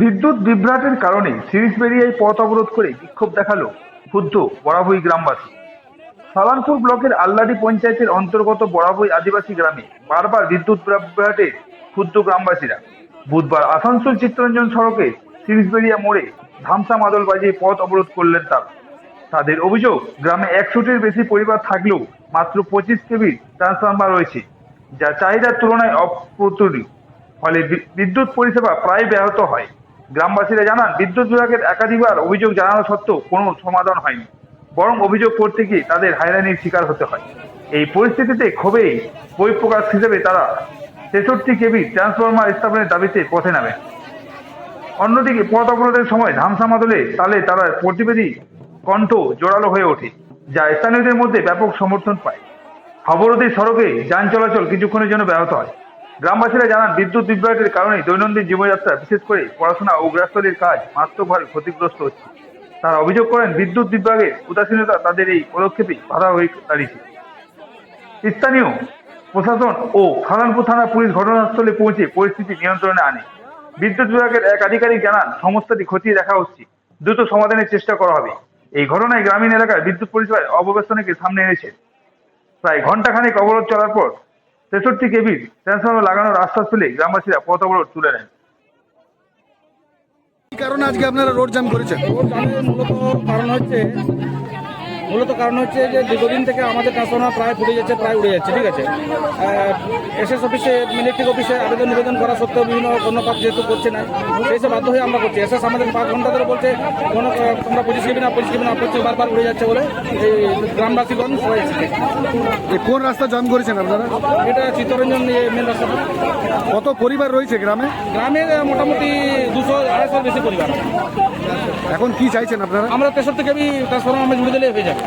বিদ্যুৎ বিভ্রাটের কারণে সিরিজ বেরিয়ায় পথ অবরোধ করে বিক্ষোভ দেখাল ক্ষুব্ধ বরাবই গ্রামবাসী। সালানপুর ব্লকের আল্লাডি পঞ্চায়েতের অন্তর্গত বরাবই আদিবাসী গ্রামে বারবার বিদ্যুৎ বিভ্রাটে ক্ষুব্ধ গ্রামবাসীরা। বুধবার আসানসোল চিত্তরঞ্জন সড়কে সিরিজবেরিয়া মোড়ে ধামসা মাদল বাজিয়ে পথ অবরোধ করলেন তারা। তাদের অভিযোগ, গ্রামে একশোটির বেশি পরিবার থাকলেও মাত্র পঁচিশ কেবি ট্রান্সফরমার রয়েছে, যা চাহিদার তুলনায় অপ্রতুল ফলে বিদ্যুৎ পরিষেবা প্রায় ব্যাহত হয়। গ্রামবাসীরা জানান, বিদ্যুৎ বিভাগের একাধিকবার অভিযোগ জানানো সত্ত্বেও কোনো সমাধান হয়নি। বরং অভিযোগ করতে গিয়ে তাদের হয়রানির শিকার হতে হয়। এই পরিস্থিতিতে ক্ষোভেই বহিঃপ্রকাশ হিসেবে তারা তেষট্টি কেবি ট্রান্সফরমার স্থাপনের দাবিতে পথে নামেন। অন্যদিকে পথ অবরোধের সময় ধামসা মাদলে তালে তারা প্রতিবেদী কণ্ঠ জোরালো হয়ে ওঠে, যা স্থানীয়দের মধ্যে ব্যাপক সমর্থন পায়। অবরোধের সড়কে যান চলাচল কিছুক্ষণের জন্য ব্যাহত হয়। গ্রামবাসীরা জানান, বিদ্যুৎ বিভ্রাটের কারণে দৈনন্দিন জীবনযাত্রা বিশেষ করে পড়াশোনা ও গৃহস্থলীর কাজ মারাত্মকভাবে ক্ষতিগ্রস্ত হচ্ছে। তারা অভিযোগ করেন, বিদ্যুৎ বিভাগের উদাসীনতা তাদের এই পদক্ষেপে বাধা হয়ে দাঁড়িয়েছে। স্থানীয় প্রশাসন ও খানানপুর থানা পুলিশ ঘটনাস্থলে পৌঁছে পরিস্থিতি নিয়ন্ত্রণে আনে। বিদ্যুৎ বিভাগের এক আধিকারিক জানান সমস্যাটি খতিয়ে দেখা হচ্ছে। দ্রুত সমাধানের চেষ্টা করা হবে। এই ঘটনায় গ্রামীণ এলাকায় বিদ্যুৎ পরিষেবায় অব্যবস্থাকে সামনে এনেছে। প্রায় ঘন্টাখানেক অবরোধ চলার পর তেষট্টি কেবির ট্রান্সফর্মার লাগানোর আশ্বাস পেলে গ্রামবাসীরা পথ অবরোধ তুলে নেন কারণে আজকে আপনারা রোড জ্যাম করেছেন? রোড জামের মূলত কারণ হচ্ছে মূলত কারণ হচ্ছে যে দীর্ঘদিন থেকে আমাদের ট্রান্সফর্মার প্রায় ফুটে যাচ্ছে প্রায় উড়ে যাচ্ছে ঠিক আছে? এসএস অফিসে ইলেকট্রিক অফিসে আবেদন নিবেদন করা সত্ত্বেও বিভিন্ন কর্ণপাত যেহেতু করছে না সেই সব বাধ্য হয়ে আমরা করছি। এসএস আমাদের পাঁচ ঘণ্টা ধরে বলছে কোনো তোমরা পঁচিশ কেবি না পঁচিশ কেবি না পঁচিশ বারবার উড়ে যাচ্ছে বলে এই গ্রামবাসীগণ সবাই কোন রাস্তা জাম করেছেন আপনারা? এটা চিত্তরঞ্জন মেন রাস্তা। কত পরিবার রয়েছে গ্রামে? গ্রামে মোটামুটি দুশো আড়াইশোর বেশি পরিবার এখন কি চাইছেন আপনারা? আমরা তেষট্টি কেবি ট্রান্সফর্মার আমরা জুড়ে দিলে হয়ে যাবে।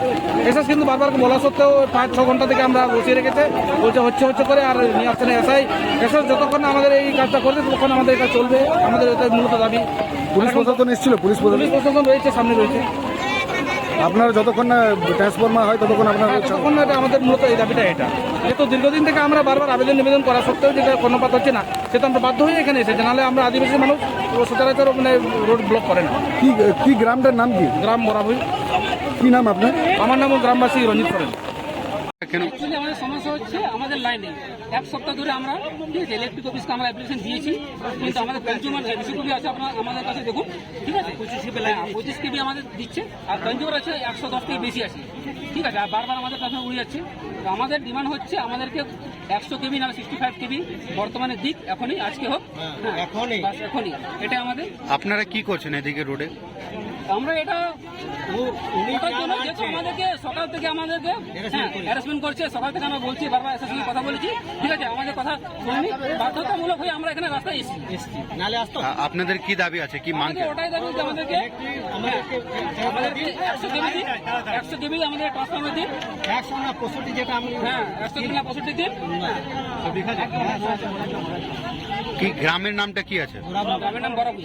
এসএস কিন্তু বারবার বলা সত্ত্বেও পাঁচ ছ ঘণ্টা থেকে আমরা বসিয়ে রেখেছে। বলছে হচ্ছে হচ্ছে করে আর নিয়ে আসছে না এসআই। এসএস যতক্ষণ না আমাদের এই কাজটা করবে ততক্ষণ আমাদের এটা চলবে। আমাদের এটা মূলত দাবি। পুলিশ প্রশাসন এসেছিল? পুলিশ প্রশাসন? রয়েছে সামনে রয়েছে। আপনার যতক্ষণ না ট্রান্সফরমার হয় ততক্ষণ আপনারা হ্যাঁ, ততক্ষণ এটা আমাদের মূলত এই দাবিটা এটা। যেহেতু দীর্ঘদিন থেকে আমরা বারবার আবেদন নিবেদন করা সত্ত্বেও যেটা কর্ণপাত হচ্ছে না সেটা আমরা বাধ্য হয়ে এখানে এসেছি। নাহলে আমরা আদিবাসী মানুষ সচরাচর মানে রোড ব্লক করে না। কি গ্রামটার নাম কি? গ্রাম বরাবরই। কি নাম আপনার? আমার নাম গ্রামবাসী রঞ্জিত করেন অ্যাকচুয়ালি আমাদের সমস্যা হচ্ছে আমাদের লাইনে এক সপ্তাহ ধরে আমরা ঠিক আছে ইলেকট্রিক অফিসকে আমরা অ্যাপ্লিকেশন দিয়েছি কিন্তু আমাদের কনজিউমার আছে আপনার আমাদের কাছে দেখুন ঠিক আছে পঁচিশ কেবি পঁচিশ কেবি আমাদের দিচ্ছে আর কনজিউমার আছে একশো দশ থেকে বেশি আছে ঠিক আছে আর বারবার আমাদের কাছে উড়ে যাচ্ছে। তো আমাদের ডিমান্ড হচ্ছে আমাদেরকে একশো কেবি না সিক্সটি ফাইভ কেবি বর্তমানে দিক এখনই আজকে হোক হ্যাঁ এখনই। এখনই এটা আমাদের। আপনারা কি করছেন এদিকে রোডে আমরা এটা আমাদেরকে সকাল থেকে আমাদেরকে হ্যারাসমেন্ট করছে। সকাল থেকে আমরা বলছি বারবার এসের সঙ্গে কথা বলেছি ঠিক আছে আমাদের কথা শুনিনি বাধ্যতামূলক হয়ে আমরা এখানে রাস্তায় এসেছি। নালে আসতো? আপনাদের কি দাবি আছে? কি মাং ওটাই দাবি যে আমাদেরকে আমাদেরকে একশো কেবি দিন একশো কেবি আমাদের ট্রান্সফর্মার দিন। একশো না পঁয়ষট্টি যেটা হ্যাঁ একশো দিন না পঁয়ষট্টি দিন। কি গ্রামের নামটা কি আছে? গ্রামের নাম বরাবর